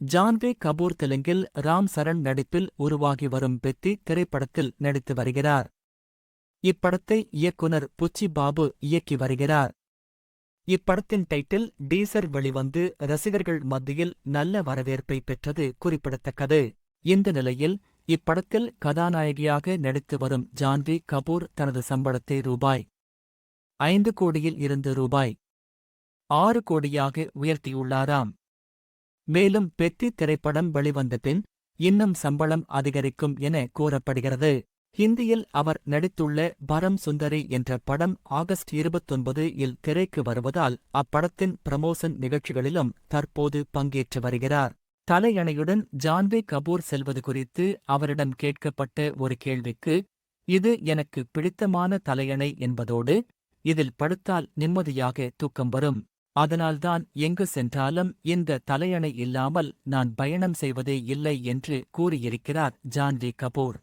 ஜான்வி கபூர் தெலுங்கில் ராம் சரண் நடிப்பில் உருவாகி வரும் பெத்தி திரைப்படத்தில் நடித்து வருகிறார். இப்படத்தை இயக்குனர் புச்சி பாபு இயக்கி வருகிறார். இப்படத்தின் டைட்டில் டீசர் வெளிவந்து ரசிகர்கள் மத்தியில் நல்ல வரவேற்பை பெற்றது குறிப்பிடத்தக்கது. இந்த நிலையில் இப்படத்தில் கதாநாயகியாக நடித்து வரும் ஜான்வி கபூர் தனது சம்பளத்தை ரூபாய் ஐந்து கோடியில் இருந்து ரூபாய் ஆறு கோடியாக உயர்த்தியுள்ளாராம். மேலும் பெத்தி திரைப்படம் வெளிவந்த பின் இன்னும் சம்பளம் அதிகரிக்கும் என கூறப்படுகிறது. ஹிந்தியில் அவர் நடித்துள்ள பரம் சுந்தரி என்ற படம் ஆகஸ்ட் இருபத்தொன்பது இல் திரைக்கு வருவதால் அப்படத்தின் பிரமோஷன் நிகழ்ச்சிகளிலும் தற்போது பங்கேற்று வருகிறார். தலையணையுடன் ஜான்வி கபூர் செல்வது குறித்து அவரிடம் கேட்கப்பட்ட ஒரு கேள்விக்கு இது எனக்கு பிடித்தமான தலையணை என்பதோடு இதில் படுத்தால் நிம்மதியாக தூக்கம் வரும். அதனால்தான் எங்கு சென்றாலும் இந்த தலையணை இல்லாமல் நான் பயணம் செய்வதே இல்லை என்று கூறியிருக்கிறார் ஜான்வி கபூர்.